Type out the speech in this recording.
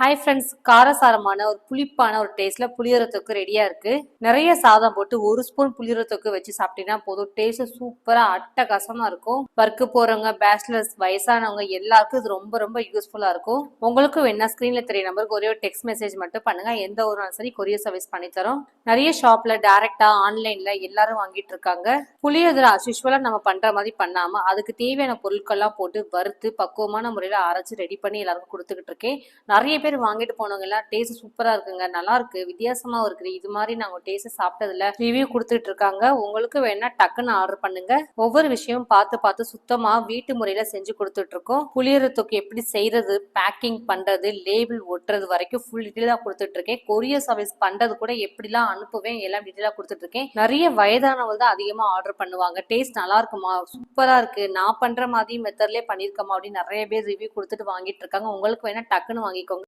Hi friends காரசாரமான ஒரு புளிப்பான ஒரு டேஸ்ட்ல புளியுற தொக்கு ரெடியா இருக்கு. நிறைய சாதம் போட்டு ஒரு ஸ்பூன் புளியுற தொக்கு வச்சு சாப்பிட்டீங்கன்னா போதும். டேஸ்ட் சூப்பரா அட்டகாசமா இருக்கும். ஒர்க்கு போறவங்க பேச்சுலர்ஸ் வயசானவங்க எல்லாருக்கும் இது ரொம்ப ரொம்ப யூஸ்ஃபுல்லா இருக்கும். உங்களுக்கு வேணா ஸ்கிரீன்ல தெரிய நம்பருக்கு ஒரே ஒரு டெக்ஸ்ட் மெசேஜ் மட்டும் பண்ணுங்க. எந்த ஒரு நாளும் சரி கொரியர் சர்வீஸ் பண்ணி தரோம். நிறைய ஷாப்ல டைரக்டா ஆன்லைன்ல எல்லாரும் வாங்கிட்டு இருக்காங்க. புளியோதரை அஸ்யூஷுவலா நம்ம பண்ற மாதிரி பண்ணாம அதுக்கு தேவையான பொருட்கள்லாம் போட்டு வறுத்து பக்குவமான முறையில அரைச்சு ரெடி பண்ணி எல்லாருக்கும் கொடுத்துக்கிட்டு இருக்கேன். நிறைய பேர் வாங்கிட்டு போனவங்க எல்லாம் டேஸ்ட் சூப்பரா இருக்குங்க நல்லா இருக்கு வித்தியாசமா இருக்குது இது மாதிரி நாங்க டேஸ்ட் சாப்பிட்டதுல ரிவ்யூ கொடுத்துட்டு இருக்காங்க. உங்களுக்கு வேணா டக்குன்னு ஆர்டர் பண்ணுங்க. ஒவ்வொரு விஷயமும் பார்த்து பார்த்து சுத்தமா வீட்டு முறையில செஞ்சு கொடுத்துட்டு இருக்கோம். புளியோர தொக்கு எப்படி செய்யறது பேக்கிங் பண்றது லேபிள் ஒட்டுறது வரைக்கும் ஃபுல் டீட்டெயிலா கொடுத்துட்டு இருக்கேன். கொரியர் சர்வீஸ் பண்றது கூட எப்படிலாம் அனுப்புவேன் எல்லாம் டீட்டெயிலா கொடுத்துட்டு இருக்கேன். நிறைய வயதானவங்க தான் அதிகமா ஆர்டர் பண்ணுவாங்க. டேஸ்ட் நல்லா இருக்குமா? சூப்பரா இருக்கு. நான் பண்ற மாதிரி மெத்தட்லயே பண்ணிருக்கமா அப்படின்னு நிறைய பேர் ரிவ்யூ கொடுத்துட்டு வாங்கிட்டு இருக்காங்க. உங்களுக்கு வேணா டக்குன்னு வாங்கிக்கோங்க.